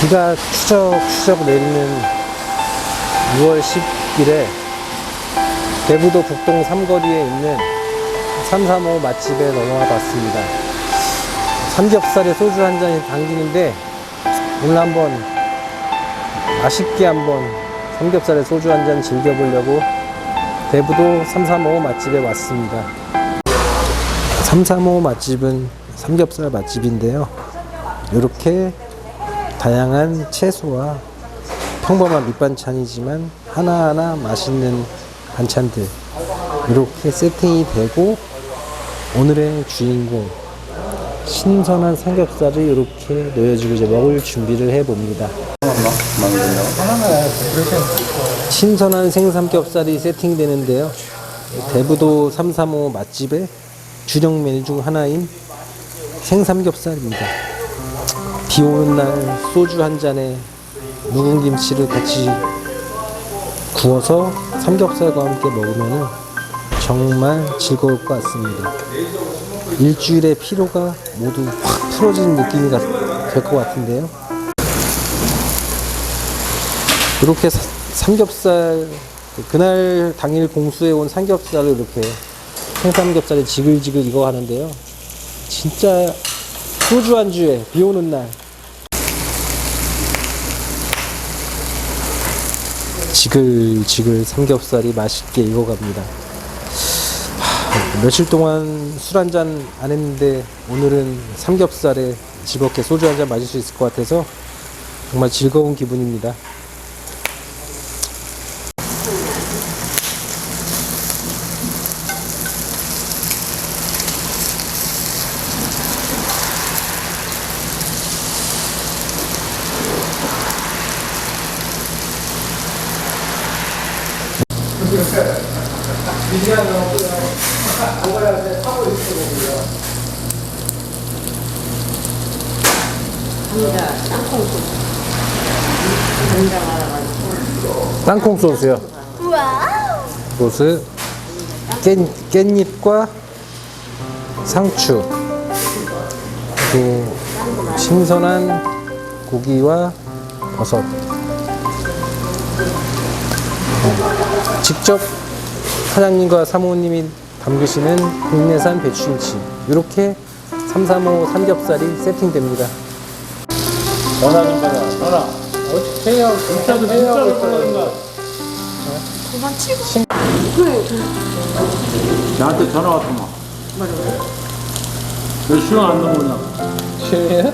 비가 추적추적 내리는 6월 10일에 대부도 북동 삼거리에 있는 335 맛집에 넘어와 봤습니다. 삼겹살에 소주 한 잔이 당기는데 오늘 한번 맛있게 한번 삼겹살에 소주 한 잔 즐겨보려고 대부도 335 맛집에 왔습니다. 335 맛집은 삼겹살 맛집인데요. 이렇게 다양한 채소와 평범한 밑반찬이지만 하나하나 맛있는 반찬들 이렇게 세팅이 되고 오늘의 주인공 신선한 삼겹살을 이렇게 놓여지고 이제 먹을 준비를 해봅니다. 신선한 생삼겹살이 세팅되는데요. 대부도 335 맛집의 주력 메뉴 중 하나인 생삼겹살입니다. 비 오는 날 소주 한 잔에 묵은 김치를 같이 구워서 삼겹살과 함께 먹으면 정말 즐거울 것 같습니다. 일주일의 피로가 모두 확 풀어지는 느낌이 될 것 같은데요. 이렇게 사- 삼겹살 그날 당일 공수해 온 삼겹살을 이렇게 생삼겹살을 지글지글 이거 하는데요. 진짜 소주 안주에 비 오는 날 지글지글 삼겹살이 맛있게 익어갑니다. 하, 며칠 동안 술 한 잔 안 했는데 오늘은 삼겹살에 즐겁게 소주 한 잔 마실 수 있을 것 같아서 정말 즐거운 기분입니다. 땅콩 소스요. 소스. 깻, 깻잎과 상추. 그리고 신선한 고기와 버섯 직접 사장님과 사모님이 담그시는 국내산 배추김치 이렇게 335 삼겹살이 세팅됩니다 전화 좀 받아. 전화. 어떻게 해요? 문자도 문자로 보내는가? 그만 치고. 나한테 전화 왔더만. 뭐라고? 왜 수영 안 넘어오냐? 시원해요?